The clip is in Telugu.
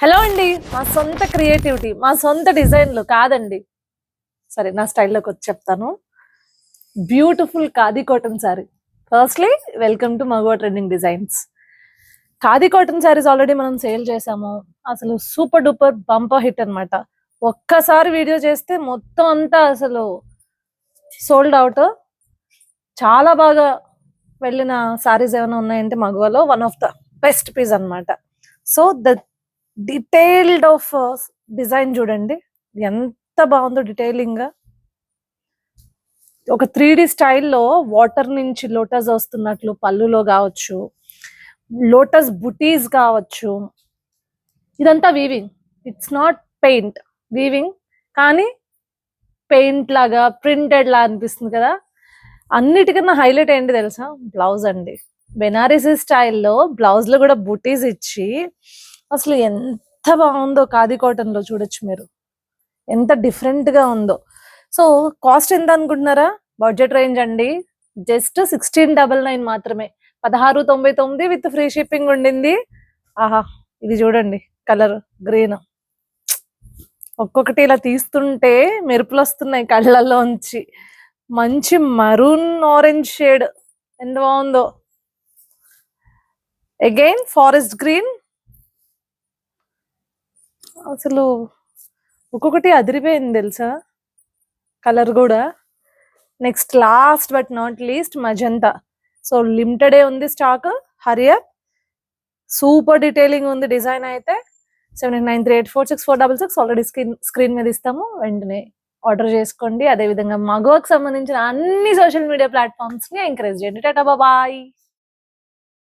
హలో అండి. మా సొంత క్రియేటివిటీ మా సొంత డిజైన్లు కాదండి. సరే నా స్టైల్లోకి వచ్చి చెప్తాను. Beautiful khadi cotton saree firstly welcome to Magava trending designs khadi cotton sarees already మనం సేల్ చేసాము అసలు సూపర్ డూపర్ బంపర్ హిట్ అనమాట ఒక్కసారి వీడియో చేస్తే మొత్తం అంతా అసలు సోల్డ్ అవుట్ చాలా బాగా వెళ్ళిన శారీస్ ఏమైనా ఉన్నాయంటే మగవాలో one of the best piece అనమాట so the detailed of design చూడండి. ఎంత బాగుందో డీటెయిలింగ్. ఒక త్రీ డి స్టైల్లో వాటర్ నుంచి లోటస్ వస్తున్నట్లు పళ్ళులో కావచ్చు లోటస్ బుటీస్ కావచ్చు. ఇదంతా weaving it's not paint weaving కానీ పెయింట్ లాగా ప్రింటెడ్ లా అనిపిస్తుంది కదా. అన్నిటికన్నా హైలైట్ ఏంటి తెలుసా? బ్లౌజ్ అండి. బెనారసీ స్టైల్లో బ్లౌజ్లో కూడా బుటీస్ ఇచ్చి అసలు ఎంత బాగుందో ఖాదీ కాటన్లో చూడొచ్చు మీరు. ఎంత డిఫరెంట్గా ఉందో. సో కాస్ట్ ఎంత అనుకుంటున్నారా? బడ్జెట్ రేంజ్ అండి. జస్ట్ సిక్స్టీన్ డబల్ నైన్ మాత్రమే. పదహారు తొంభై తొమ్మిది విత్ ఫ్రీ షిప్పింగ్ ఉండింది. ఆహా ఇది చూడండి కలర్ గ్రీన్. ఒక్కొక్కటి ఇలా తీస్తుంటే మెరుపులు వస్తున్నాయి కళ్ళల్లోంచి మంచి మరూన్ ఆరెంజ్ షేడ్. ఎంత బాగుందో. అగైన్ ఫారెస్ట్ గ్రీన్ అసలు ఒక్కొక్కటి అదిరిపోయింది తెలుసా? కలర్ కూడా. Next last but not least magenta so లిమిటెడే ఉంది stock hurry up super detailing ఉంది డిజైన్ అయితే. Seven nine three eight four six four double six already screen screen మీద ఇస్తాము. వెంటనే ఆర్డర్ చేసుకోండి. అదేవిధంగా మగోకి సంబంధించిన అన్ని సోషల్ మీడియా ప్లాట్ఫామ్స్ని ఎంకరేజ్ చేయండి. టాటా బాయ్